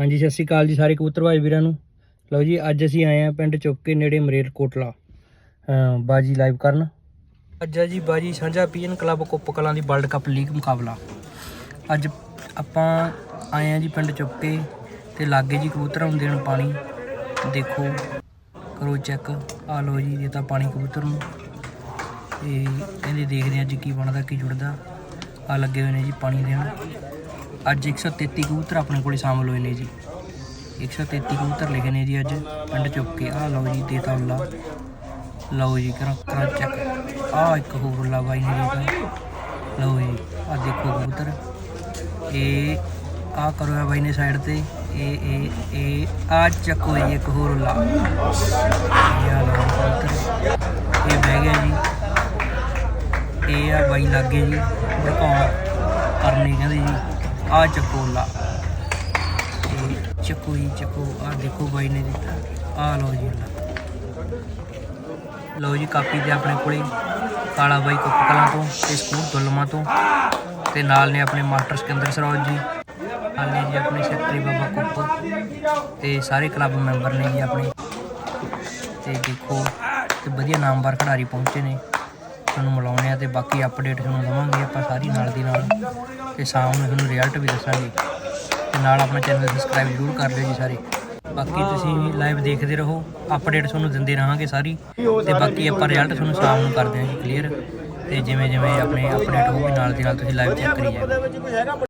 ਹਾਂਜੀ, ਸਤਿ ਸ਼੍ਰੀ ਅਕਾਲ ਜੀ ਸਾਰੇ ਕਬੂਤਰ ਭਾਈ ਵੀਰਾਂ ਨੂੰ। ਲਓ ਜੀ, ਅੱਜ ਅਸੀਂ ਆਏ ਆ ਪਿੰਡ ਚੁੱਕੇ ਨੇੜੇ ਮਰੇਲ ਕੋਟਲਾ ਬਾਜੀ ਲਾਈਵ ਕਰਨ। ਅੱਜ ਆ ਜੀ ਬਾਜੀ ਸਾਂਝਾ ਪੀਐਨ ਕਲੱਬ ਕੁੱਪ ਕਲਾਂ ਦੀ ਵਰਲਡ ਕੱਪ ਲੀਗ ਮੁਕਾਬਲਾ। ਅੱਜ ਆਪਾਂ ਆਏ ਆ ਜੀ ਪਿੰਡ ਚੁੱਕੇ ਤੇ ਲਾਗੇ ਜੀ ਕਬੂਤਰਾਂ ਨੂੰ ਦੇਣ ਪਾਣੀ। ਦੇਖੋ, ਕਰੋ ਚੈੱਕ ਆ ਲਓ ਜੀ, ਇਹ ਤਾਂ ਪਾਣੀ ਕਬੂਤਰ ਨੂੰ। ਤੇ ਕਹਿੰਦੇ ਦੇਖਦੇ ਹਾਂ ਅੱਜ ਕੀ ਬਣਦਾ, ਕੀ ਜੁੜਦਾ। ਆ ਲੱਗੇ ਹੋਏ ਨੇ ਜੀ ਪਾਣੀ ਦੇਣ। ਅੱਜ 133 ਕਬੂਤਰ ਆਪਣੇ ਕੋਲੇ ਸ਼ਾਮਲ ਹੋਏ ਨੇ ਜੀ। 133 ਕਬੂਤਰ ਲਿਖੇ ਨੇ ਜੀ ਅੱਜ, ਪਿੰਡ ਚੁੱਕ ਕੇ। ਆ ਲਓ ਜੀ, ਦੇਤਾ ਉੱਲਾ। ਲਓ ਜੀ, ਕਰਾਂ ਕਰਾਂ ਚੱਕ ਆ ਇੱਕ ਹੋਰ ਉੱਲਾ ਬਾਈ ਨੇ ਦੇਤਾ। ਲਓ ਜੀ ਆ ਦੇਖੋ ਕਬੂਤਰ। ਇਹ ਆ ਕਰੋ ਆ ਬਾਈ ਨੇ ਸਾਈਡ ਤੇ। ਇਹ ਇਹ ਇਹ ਆ ਚੱਕੋ ਜੀ, ਇੱਕ ਹੋਰ ਉੱਲਾ। ਇਹ ਲਓ ਕਬੂਤਰ। ਇਹ ਬਹਿ ਗਿਆ ਜੀ। ਇਹ ਆ ਬਾਈ ਲੱਗੇ ਜੀ। ਭੜਕਾਉਣ ਕਰਨੇ ਕਹਿੰਦੇ ਜੀ। ਆ ਚੱਕੋ ਲਾ ਚੱਕੋ ਜੀ ਚੱਕੋ, ਆ ਦੇਖੋ ਬਾਈ ਨੇ ਦਿੱਤਾ। ਆ ਲਓ ਜੀ। ਲਓ ਜੀ, ਕਾਪੀ ਤੇ ਆਪਣੇ ਕੋਲੇ ਕਾਲਾ ਬਾਈ ਕੁੱਪਕਲਾਂ ਤੋਂ ਤੇ ਸਕੂਲ ਦੁਲਮਾ ਤੋਂ ਤੇ ਨਾਲ ਨੇ ਆਪਣੇ ਮਾਸਟਰ ਸਿਕੰਦਰ ਸਰੋਜ ਜੀ, ਨਾਲ ਨੇ ਜੀ ਆਪਣੇ ਸੈਕਟਰੀ ਬਾਬਾ ਕੁੱਪ ਤੇ ਸਾਰੇ ਕਲੱਬ ਮੈਂਬਰ ਨੇ ਜੀ ਆਪਣੇ। ਤੇ ਦੇਖੋ, ਤੇ ਵਧੀਆ ਨਾਮਵਰ ਖਿਡਾਰੀ ਪਹੁੰਚੇ ਨੇ। ਤੁਹਾਨੂੰ ਮਿਲਾਉਣੇ ਆ ਤੇ ਬਾਕੀ ਅਪਡੇਟ ਤੁਹਾਨੂੰ ਦਵਾਂਗੇ ਆਪਾਂ ਸਾਰੀ ਨਾਲ ਦੀ ਨਾਲ ਤੇ ਸ਼ਾਮ ਨੂੰ ਤੁਹਾਨੂੰ ਰਿਜ਼ਲਟ ਵੀ ਦੱਸਾਂਗੇ। ਤੇ ਨਾਲ ਆਪਣਾ ਚੈਨਲ ਸਬਸਕ੍ਰਾਈਬ ਜ਼ਰੂਰ ਕਰ ਲਿਓ ਜੀ ਸਾਰੇ। ਬਾਕੀ ਤੁਸੀਂ ਲਾਈਵ ਦੇਖਦੇ ਰਹੋ ਅਪਡੇਟ ਤੁਹਾਨੂੰ ਦਿੰਦੇ ਰਹਾਂਗੇ ਸਾਰੀ ਤੇ ਬਾਕੀ ਆਪਾਂ ਰਿਜ਼ਲਟ ਤੁਹਾਨੂੰ ਸ਼ਾਮ ਨੂੰ ਕਰਦੇ ਹਾਂ ਜੀ ਕਲੀਅਰ ਤੇ ਜਿਵੇਂ ਜਿਵੇਂ ਆਪਣੇ ਅਪਡੇਟ ਹੋਊਗੀ, ਨਾਲ ਦੀ ਨਾਲ ਤੁਸੀਂ ਲਾਈਵ ਚੈੱਕ ਕਰੀ ਜਾਓ